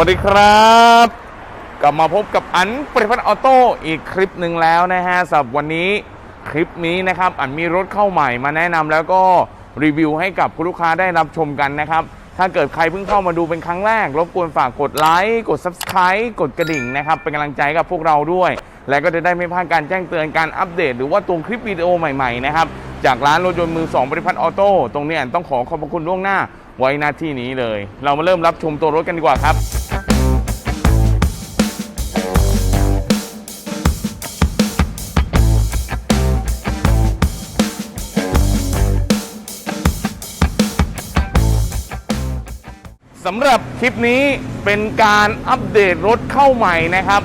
วัสดีครับ กลับมาพบกับอันปริพัฒน์ออโต้อีกคลิปหนึ่งแล้วนะฮะสำหรับวันนี้คลิปนี้นะครับ อันมีรถเข้าใหม่มาแนะนำแล้วก็รีวิวให้กับคุณลูกค้าได้รับชมกันนะครับ ถ้าเกิดใครเพิ่งเข้ามาดูเป็นครั้งแรก รบกวนฝากกดไลค์กด Subscribe กดกระดิ่งนะครับ เป็นกำลังใจกับพวกเราด้วย และก็จะได้ไม่พลาดการแจ้งเตือนการอัปเดต หรือว่าตัวคลิปวิดีโอใหม่ๆนะครับจากร้านรถยนต์มือสองบริพัฒน์ออโต้ตรงนี้อันต้องขอขอบพระคุณล่วงหน้าไว้หน้าที่นี้เลย เรามาเริ่มรับชมตัวรถกันดีกว่าครับ สำหรับคลิปนี้เป็นการอัปเดตรถเข้าใหม่นะครับ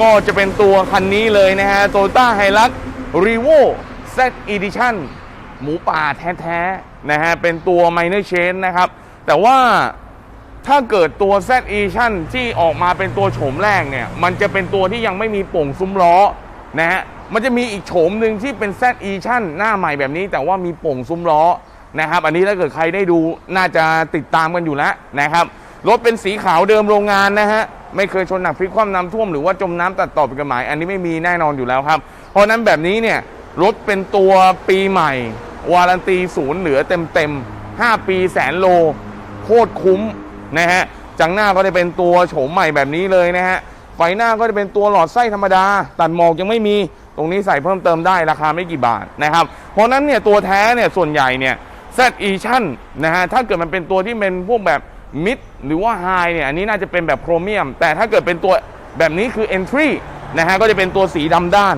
ก็จะเป็นตัวคันนี้เลยนะฮะ Toyota Hilux Revo Z Edition หมูป่าแท้ๆนะฮะ เป็นตัว Minor Change นะครับ แต่ว่าถ้าเกิดตัว Z Edition ที่ออกมาเป็นตัวโฉมแรกเนี่ย มันจะเป็นตัวที่ยังไม่มีป่งซุ้มล้อนะฮะ มันจะมีอีกโฉมหนึ่งที่เป็น Z Edition หน้าใหม่แบบนี้ แต่ว่ามีป่งซุ้มล้อ นะครับ อันนี้ถ้าเกิดใครได้ดูน่าจะติดตามกันอยู่แล้วนะครับรถเป็นสีขาวเดิมโรงงานนะฮะไม่เคยชนหนักพลิกคว่ำน้ำท่วมหรือว่าจมน้ำตัดต่อเป็นกฎหมาย อันนี้ไม่มีแน่นอนอยู่แล้วครับ เพราะนั้นแบบนี้เนี่ยรถเป็นตัวปีใหม่ วารันตีศูนย์เหลือเต็มเต็ม5ปีแสนโล โคตรคุ้มนะฮะจังหน้าก็จะเป็นตัวโฉมใหม่แบบนี้เลยนะฮะไฟหน้าก็จะเป็นตัวหลอดไส้ธรรมดา ตัดหมอกยังไม่มีตรงนี้ใส่เพิ่มเติมได้ราคาไม่กี่บาทนะครับ เพราะนั้นเนี่ยตัวแท้เนี่ยส่วนใหญ่เนี่ย Z e ชั่นนะฮะถ้าเกิดมันเป็นตัวที่เป็นพวกแบบมิดหรือว่าไฮเนี่ยอันนี้น่าจะเป็นแบบโครเมียม แต่ถ้าเกิดเป็นตัวแบบนี้คือ Entry นะฮะก็จะเป็นตัวสีดำด้าน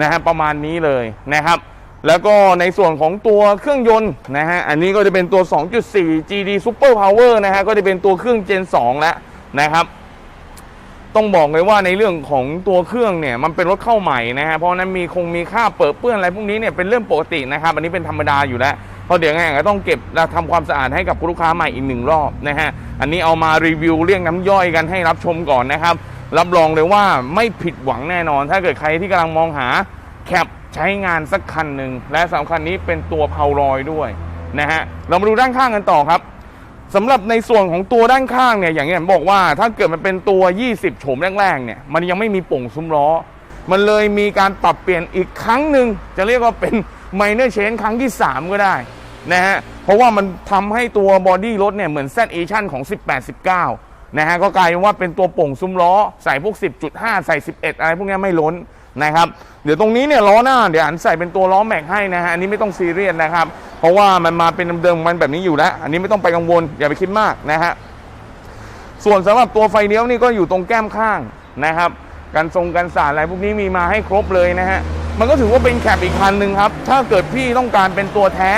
นะฮะประมาณนี้เลยนะครับ แล้วก็ในส่วนของตัวเครื่องยนต์นะฮะอันนี้ก็จะเป็นตัว 2.4 GD Super Power นะฮะก็จะเป็นตัวเครื่อง Gen 2 แล้วนะครับ ต้องบอกเลยว่าในเรื่องของตัวเครื่องเนี่ยมันเป็นรถเข้าใหม่นะฮะเพราะฉะนั้นมีคงมีค่าเปิดเปื้อนอะไรพวกนี้เนี่ยเป็นเรื่องปกตินะครับ อันนี้เป็นธรรมดาอยู่แล้ว เพราะเดี๋ยวไงก็ต้องเก็บและทำความสะอาดให้กับลูกค้าใหม่อีกหนึ่งรอบนะฮะอันนี้เอามารีวิวเรียกน้ำย่อยกันให้รับชมก่อนนะครับ รับรองเลยว่าไม่ผิดหวังแน่นอน ถ้าเกิดใครที่กำลังมองหาแคปใช้งานสักคันหนึ่งและสำคัญนี้เป็นตัวเพารอยด้วยนะฮะเรามาดูด้านข้างกันต่อครับสำหรับในส่วนของตัวด้านข้างเนี่ยอย่างที่ผมบอกว่าถ้าเกิดมันเป็นตัว 20 โฉมแรกๆเนี่ยมันยังไม่มีป่งซุ้มล้อ มันเลยมีการปรับเปลี่ยนอีกครั้งหนึ่งจะเรียกว่าเป็น minor change ครั้งที่ 3 ก็ได้นะฮะ เพราะว่ามันทำให้ตัวบอดี้รถเนี่ยเหมือน Z e ชั่นของ 18 19 นะฮะ ก็กลายเป็นว่าเป็นตัวโป่งซุ้มล้อ ใส่พวก 10.5 ใส่ 11 อะไรพวกนี้ไม่ล้นนะครับ เดี๋ยวตรงนี้เนี่ยล้อหน้า เดี๋ยวอันใส่เป็นตัวล้อแม็กให้นะฮะ อันนี้ไม่ต้องซีเรียสนะครับ เพราะว่ามันมาเป็นเดิมมันแบบนี้อยู่แล้ว อันนี้ไม่ต้องไปกังวล อย่าไปคิดมากนะฮะ ส่วนสำหรับตัวไฟเลี้ยวนี่ก็อยู่ตรงแก้มข้างนะครับ กันทรงกันสาดอะไรพวกนี้มีมาให้ครบเลยนะฮะ มันก็ถือว่าเป็นแคปอีกคันหนึ่งครับ ถ้าเกิดพี่ต้องการเป็นตัวแท้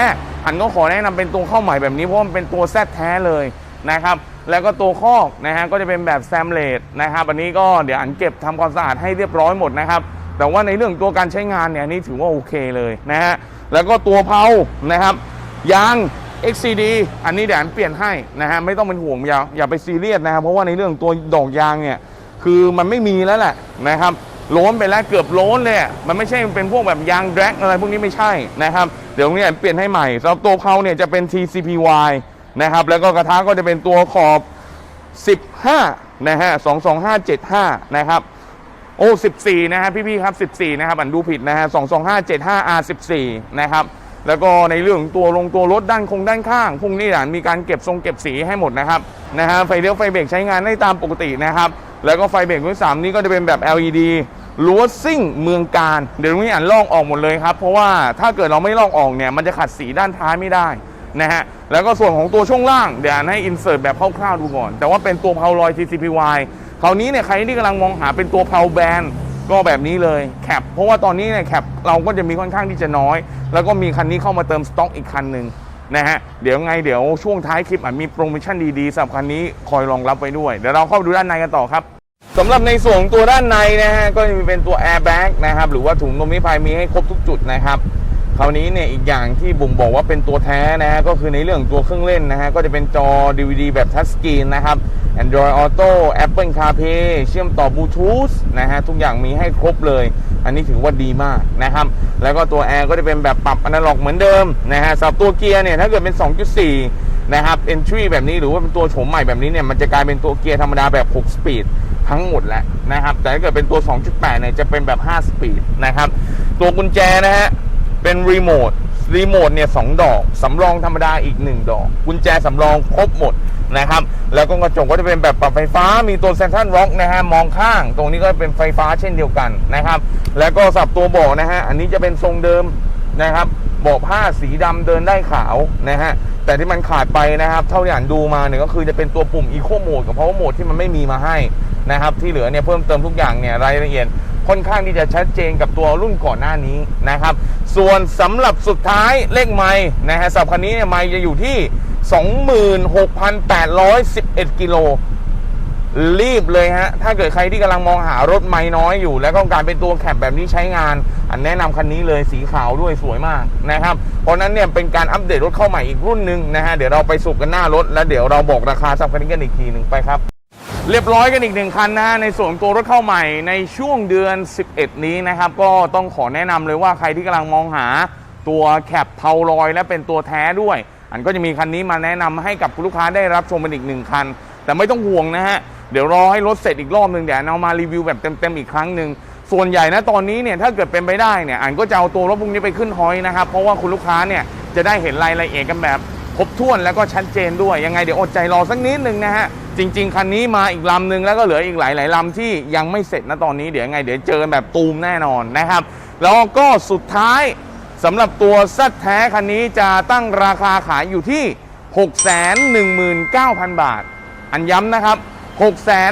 อันก็ขอแนะนำเป็นตัวเข้าใหม่แบบนี้เพราะมันเป็นตัวแซดแท้เลยนะครับแล้วก็ตัวคอกนะฮะก็จะเป็นแบบแซมเลดนะครับอันนี้ก็เดี๋ยวอันเก็บทำความสะอาดให้เรียบร้อยหมดนะครับแต่ว่าในเรื่องตัวการใช้งานเนี่ยนนี่ถือว่าโอเคเลยนะฮะแล้วก็ตัวเพานะครับยาง XCD อันนี้เดี๋ยวอันเปลี่ยนให้นะฮะไม่ต้องเป็นห่วงอย่าอย่าไปซีเรียสนะครับเพราะว่าในเรื่องตัวดอกยางเนี่ยคือมันไม่มีแล้วแหละนะครับ ล้นไปแล้วเกือบล้นเลยมันไม่ใช่เป็นพวกแบบยางแดร็กอะไรพวกนี้ไม่ใช่นะครับ เดี๋ยวนี้อันเปลี่ยนให้ใหม่สำหรับตัวเขาเนี่ยจะเป็น TCPY นะครับแล้วก็กระทะก็จะเป็นตัวขอบ 15 นะฮะ 22575 นะครับ โอ้14 นะฮะพี่ๆครับ 14 นะครับอันดูผิดนะฮะ 22575 R14 นะครับแล้วก็ในเรื่องตัวลงตัวรถด้านคงด้านข้างพวกนี้อะมีการเก็บทรงเก็บสีให้หมดนะครับนะฮะไฟเลี้ยวไฟเบรกใช้งานได้ตามปกตินะครับ แล้วก็ไฟเบรกรุ่น3นี้ก็จะเป็นแบบ LED ล้วซิ่งเมืองการ เดี๋ยวตรงนี้อ่านลอกออกหมดเลยครับ เพราะว่าถ้าเกิดเราไม่ลอกออกเนี่ย มันจะขัดสีด้านท้ายไม่ได้นะฮะ แล้วก็ส่วนของตัวช่วงล่าง เดี๋ยวอ่านให้อินเสิร์ตแบบคร่าวๆดูก่อน แต่ว่าเป็นตัวเพาลอย TCPY คราวนี้เนี่ยใครที่กำลังมองหาเป็นตัวเพาแบนก็แบบนี้เลยแคปเพราะว่าตอนนี้เนี่ยแคปเราก็จะมีค่อนข้างที่จะน้อย แล้วก็มีคันนี้เข้ามาเติมสต็อกอีกคันหนึ่งนะฮะเดี๋ยวไงเดี๋ยวช่วงท้ายคลิปอาจมีโปรโมชั่นดีๆสำหรับคันนี้คอยรองรับไว้ด้วย เดี๋ยวเราเข้าไปดูด้านในกันต่อครับ สำหรับในส่วนตัวด้านในนะฮะก็จะมีเป็นตัวแอร์แบ็กนะครับหรือว่าถุงลมนิพายมีให้ครบทุกจุดนะครับคราวนี้เนี่ยอีกอย่างที่บ่งบอกว่าเป็นตัวแท้นะฮะก็คือในเรื่องตัวเครื่องเล่นนะฮะก็จะเป็นจอ DVD แบบทัชสกรีนนะครับ Android Auto Apple CarPlay เชื่อมต่อบลูทูธนะฮะทุกอย่างมีให้ครบเลย อันนี้ถือว่าดีมากนะครับแล้วก็ตัวแอร์ก็จะเป็นแบบปรับอนาล็อกเหมือนเดิมนะฮะสำหรับตัวเกียร์เนี่ยถ้าเกิดเป็น 2.4นะครับ entry แบบนี้หรือว่าเป็นตัวโฉมใหม่แบบนี้เนี่ยมันจะกลายเป็นตัวเกียร์ธรรมดาแบบ 6 สปีด ทั้งหมดแหละนะครับ แต่ถ้าเกิดเป็นตัว 2.8 เนี่ยจะเป็นแบบ 5 สปีดนะครับ ตัวกุญแจนะฮะ เป็นรีโมท รีโมทเนี่ยสองดอก สำรองธรรมดาอีก 1 ดอก กุญแจสำรองครบหมดนะครับ แล้วก็กระจกก็จะเป็นแบบปรับไฟฟ้า มีตัวเซนทรัลร็อกนะฮะ มองข้าง ตรงนี้ก็เป็นไฟฟ้าเช่นเดียวกันนะครับ แล้วก็สับตัวเบาะนะฮะ อันนี้จะเป็นทรงเดิมนะครับเบาะผ้าสีดำเดินได้ขาวนะฮะแต่ที่มันขาดไปนะครับ เท่าที่อ่านดูมาเนี่ยก็คือจะเป็นตัวปุ่ม Eco Mode กับ Power Mode ที่มันไม่มีมาให้ นะครับที่เหลือเนี่ยเพิ่มเติมทุกอย่างเนี่ยรายละเอียดค่อนข้างที่จะชัดเจนกับตัวรุ่นก่อนหน้านี้นะครับ ส่วนสำหรับสุดท้ายเลขไม้นะฮะสับคันนี้เนี่ยไม้จะอยู่ที่ 26,811 กิโลรีบเลยฮะ ถ้าเกิดใครที่กำลังมองหารถไม้น้อยอยู่ แล้วก็การเป็นตัวแคปแบบนี้ใช้งาน อันแนะนำคันนี้เลยสีขาวด้วยสวยมากนะครับ เพราะนั้นเนี่ยเป็นการอัปเดตรถเข้าใหม่อีกรุ่นหนึ่งนะฮะ เดี๋ยวเราไปสุกกันหน้ารถ แล้วเดี๋ยวเราบอกราคาสับคันนี้กันอีกทีหนึ่งไปครับ เรียบร้อยกันอีกหนึ่งคันนะฮะในส่วนตัวรถเข้าใหม่ในช่วงเดือน 11 นี้นะครับ ก็ต้องขอแนะนำเลยว่าใครที่กำลังมองหาตัวแคปเทาลอย และเป็นตัวแท้ด้วย อันก็จะมีคันนี้มาแนะนำให้กับคุณลูกค้าได้รับชมเป็นอีกหนึ่งคัน แต่ไม่ต้องห่วงนะฮะ เดี๋ยวรอให้รถเสร็จอีกรอบหนึ่งเดี๋ยวเอามารีวิวแบบเต็มๆอีกครั้งหนึ่งส่วนใหญ่นะตอนนี้เนี่ยถ้าเกิดเป็นไปได้เนี่ยอันก็จะเอาตัวรถพวกนี้ไปขึ้นฮอยนะครับเพราะว่าคุณลูกค้าเนี่ยจะได้เห็นรายละเอียดกันแบบ ครบถ้วนแล้วก็ชัดเจนด้วย ยังไงเดี๋ยวอดใจรอสักนิดนึงนะฮะ จริง ๆ คันนี้มาอีกลำหนึ่งแล้วก็เหลืออีกหลาย ๆลำที่ยังไม่เสร็จนะตอนนี้เดี๋ยวยังไงเดี๋ยวเจอแบบตูมแน่นอนนะครับ แล้วก็สุดท้ายสำหรับตัวซัดแท้คันนี้จะตั้งราคาขายอยู่ที่ 619,000 บาท อันย้ำนะครับ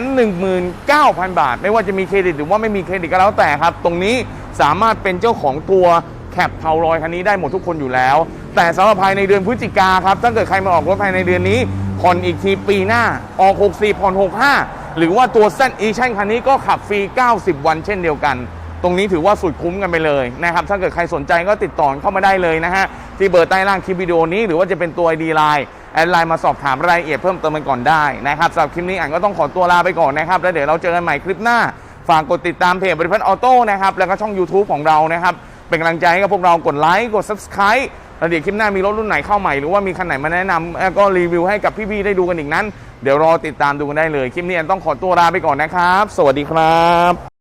619,000 บาท ไม่ว่าจะมีเครดิตหรือว่าไม่มีเครดิตก็แล้วแต่ครับ ตรงนี้สามารถเป็นเจ้าของตัวแคปเทารอยคันนี้ได้หมดทุกคนอยู่แล้ว แต่สำหรับภายในเดือนพฤศจิกาครับ ถ้าเกิดใครมาออกรถภายในเดือนนี้ผ่อนอีกทีปีหน้าออก64ผ่อน65 หรือว่าตัวเส้นอีชั่นคันนี้ก็ขับฟรี 90 วันเช่นเดียวกัน ตรงนี้ถือว่าสุดคุ้มกันไปเลยนะครับถ้าเกิดใครสนใจก็ติดต่อเข้ามาได้เลยนะฮะที่เบอร์ใต้ล่างคลิปวิดีโอนี้หรือว่าจะเป็นตัว ID Line แอดไลน์มาสอบถามรายละเอียดเพิ่มเติมกันก่อนได้นะครับสำหรับคลิปนี้อ่านก็ต้องขอตัวลาไปก่อนนะครับแล้วเดี๋ยวเราเจอกันใหม่คลิปหน้าฝากกดติดตามเพจบริพัตรออโต้นะครับแล้วก็ช่อง YouTube ของเรานะครับเป็นกำลังใจให้กับพวกเรากดไลค์กด Subscribe แล้วเดี๋ยวคลิปหน้ามีรถรุ่นไหนเข้าใหม่หรือว่ามีคันไหนมาแนะนำก็รีวิวให้กับพี่ๆได้ดูกันอีกนั้น เดี๋ยวรอติดตามดูกันได้เลย คลิปนี้ต้องขอตัวลาไปก่อนนะครับ สวัสดีครับ